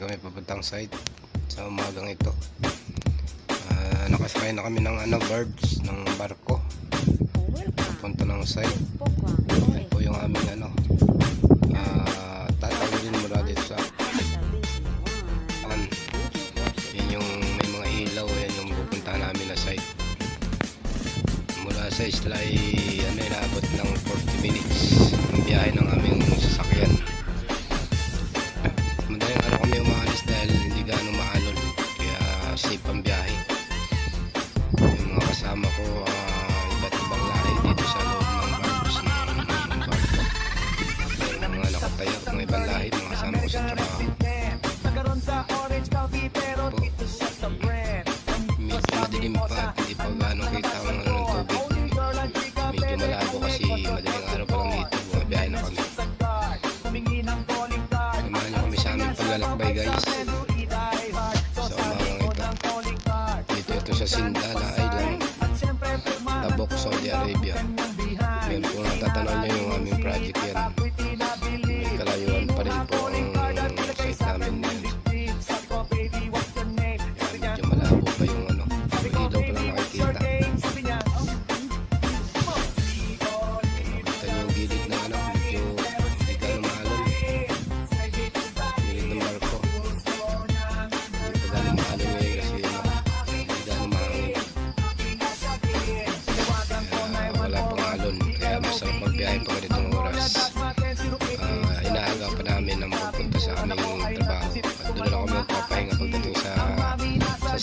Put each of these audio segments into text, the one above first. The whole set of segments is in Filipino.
kami papuntang site sa umagang ito. Ah, nakasakay na kami ng ano, birds ng barko. Punta ng site. Yan po yung aming ano. Ah, tatawagin mula dito sa an. Yan yung may mga ilaw. Yan yung pupunta namin na site. Mula sa isla ay ano, inaabot biyahe. Yung mga kasama ko, ah, iba't ibang lahi dito sa loob ng barbs ng ng barko. Yung mga nakatayo, mga ibang lahi, mga kasama ko sa trabaho. Medyo madilim pa hindi pa gaano kita ang ano ng tubig. Medyo malabo kasi madaling araw pa lang dito. Bumabiyahe na kami. ng niyo kami sa aming paglalakbay guys. Sa Sindala Island, Tabok, Saudi Arabia. Ngayon kung natatanaw niyo yung aming project yan,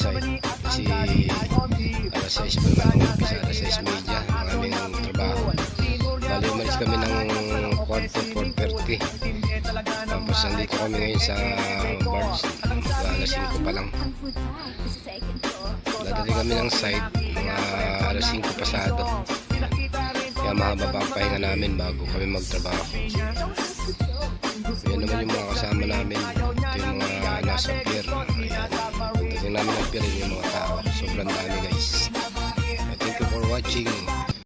sa site. Kasi alas 6 pa naman umpisa, alas 6 media ang aming trabaho. Bali, umalis kami ng kwarto 4.30. Tapos nandito kami ngayon sa barge. Alas 5 pa lang. Dadating kami ng site, mga alas 5 pasado. Kaya mahaba pa ang pahinga namin bago kami magtrabaho. Yan naman yung mga kasama namin. Ito yung mga nasa rin yung mga tao. Sobrang dami guys. Thank you for watching.